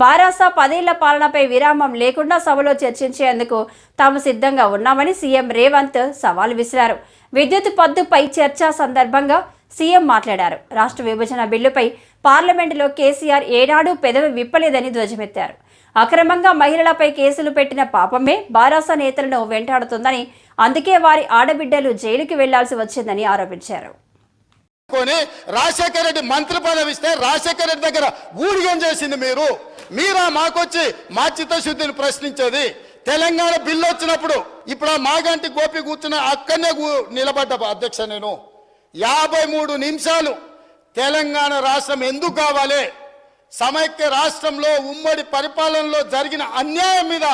బారాస పదేళ్ళ పాలనపై విరామం లేకుండా సభలో చర్చించేందుకు తాము సిద్ధంగా ఉన్నామని సీఎం రేవంత్ సవాల్ విసిరారు. విద్యుత్ పద్దుపై చర్చ సందర్భంగా సీఎం మాట్లాడారు. రాష్ట్ర విభజన బిల్లుపై పార్లమెంటులో కేసీఆర్ ఏనాడు పెదవి విప్పలేదని ధ్వజమెత్తారు. అక్రమంగా మహిళలపై కేసులు పెట్టిన పాపమే బారాస నేతలను వెంటాడుతుందని అందుకే వారి ఆడబిడ్డలు జైలుకి వెళ్ళాల్సి వచ్చిందని ఆరోపించారు. రాజశేఖర రెడ్డి మంత్రి పదవి ఇస్తే రాజశేఖర రెడ్డి దగ్గర ఊడిగం చేసింది మీరు. మీరా మాకొచ్చి మా చిత్తశుద్ధిని ప్రశ్నించేది? తెలంగాణ బిల్లు వచ్చినప్పుడు ఇప్పుడు ఆ మాగంటి గోపి కూర్చున్న అక్కడనే నిలబడ్డ అధ్యక్ష నేను. యాభై మూడు నిమిషాలు తెలంగాణ రాష్ట్రం ఎందుకు కావాలి? సమైక్య రాష్ట్రంలో ఉమ్మడి పరిపాలనలో జరిగిన అన్యాయం మీద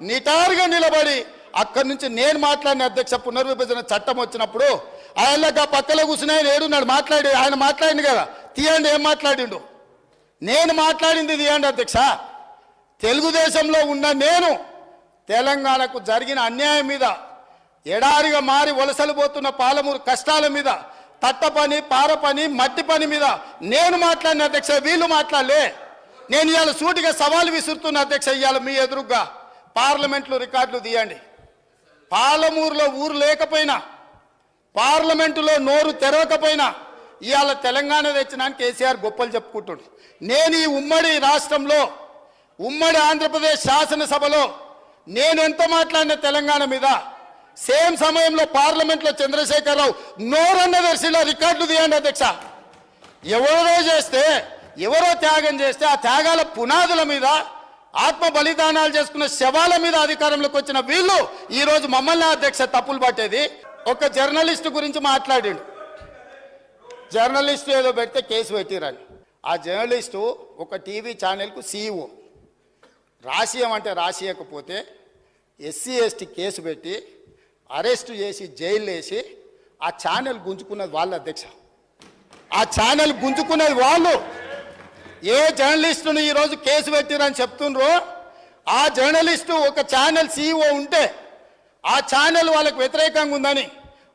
నిటారుగా నిలబడి అక్కడి నుంచి నేను మాట్లాడిన అధ్యక్ష పునర్విభజన చట్టం వచ్చినప్పుడు ఆయనగా పక్కలో కూర్చుని ఆయన ఏడున్నాడు మాట్లాడి ఆయన మాట్లాడింది కదా. తీయండి ఏం మాట్లాడిండు? నేను మాట్లాడింది తీయండి అధ్యక్ష? తెలుగుదేశంలో ఉన్న నేను తెలంగాణకు జరిగిన అన్యాయం మీద ఎడారిగా మారి వలసలు పోతున్న పాలమూరు కష్టాల మీద తట్ట పని పార పని మట్టి పని మీద నేను మాట్లాడిన అధ్యక్ష వీళ్ళు మాట్లాడలే. నేను ఇవాళ సూటిగా సవాలు విసురుతున్న అధ్యక్ష ఇవాళ మీ ఎదురుగా పార్లమెంట్లో రికార్డులు తీయండి. పాలమూరులో ఊరు లేకపోయినా పార్లమెంటులో నోరు తెరవకపోయినా ఇవాళ తెలంగాణ తెచ్చినాను కేసీఆర్ గొప్పలు చెప్పుకుంటుండు. నేను ఈ ఉమ్మడి రాష్ట్రంలో ఉమ్మడి ఆంధ్రప్రదేశ్ శాసనసభలో నేను ఎంత మాట్లాడిన తెలంగాణ మీద సేమ్ సమయంలో పార్లమెంట్లో చంద్రశేఖరరావు నోరన్న దర్శిలో రికార్డులు తీయండి అధ్యక్ష. ఎవరో చేస్తే ఎవరో త్యాగం చేస్తే ఆ త్యాగాల పునాదుల మీద ఆత్మ బలిదానాలు చేసుకున్న శవాల మీద అధికారంలోకి వచ్చిన వీళ్ళు ఈరోజు మమ్మల్ని అధ్యక్ష తప్పులు పట్టేది. ఒక జర్నలిస్ట్ గురించి మాట్లాడిండు. జర్నలిస్టు ఏదో పెడితే కేసు పెట్టిరని. ఆ జర్నలిస్టు ఒక టీవీ ఛానల్కు సీఈఓ. రాసియమంటే రాసియకపోతే ఎస్సీ ఎస్టీ కేసు పెట్టి అరెస్టు చేసి జైలు వేసి ఆ ఛానల్ గుంజుకున్నది వాళ్ళ అధ్యక్ష. ఆ ఛానల్ గుంజుకున్నది వాళ్ళు. ఏ జర్నలిస్టును ఈరోజు కేసు పెట్టిరని చెప్తుండ్రో ఆ జర్నలిస్టు ఒక ఛానల్ సీఈఓ ఉంటే ఆ ఛానల్ వాళ్ళకు వ్యతిరేకంగా ఉందని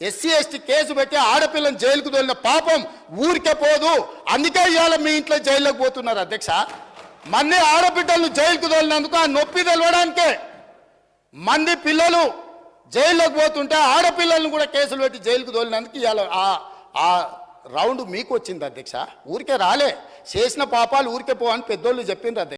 ఎస్సీ ఎస్టీ కేసు పెట్టి ఆడపిల్లని జైలుకు తోలిన పాపం ఊరికే పోదు. అందుకే ఇవాళ మీ ఇంట్లో జైల్లోకి పోతున్నారు అధ్యక్ష. మన్ని ఆడబిడ్డలను జైలుకు తోలినందుకు ఆ నొప్పి తెలవడానికే. మంది పిల్లలు జైల్లోకి పోతుంటే ఆడపిల్లలను కూడా కేసులు పెట్టి జైలుకు తోలినందుకు ఇవాళ ఆ రౌండ్ మీకు వచ్చింది అధ్యక్ష. ఊరికే రాలే. చేసిన పాపాలు ఊరికే పో అని పెద్దోళ్ళు చెప్పిండ్రు అధ్యక్ష.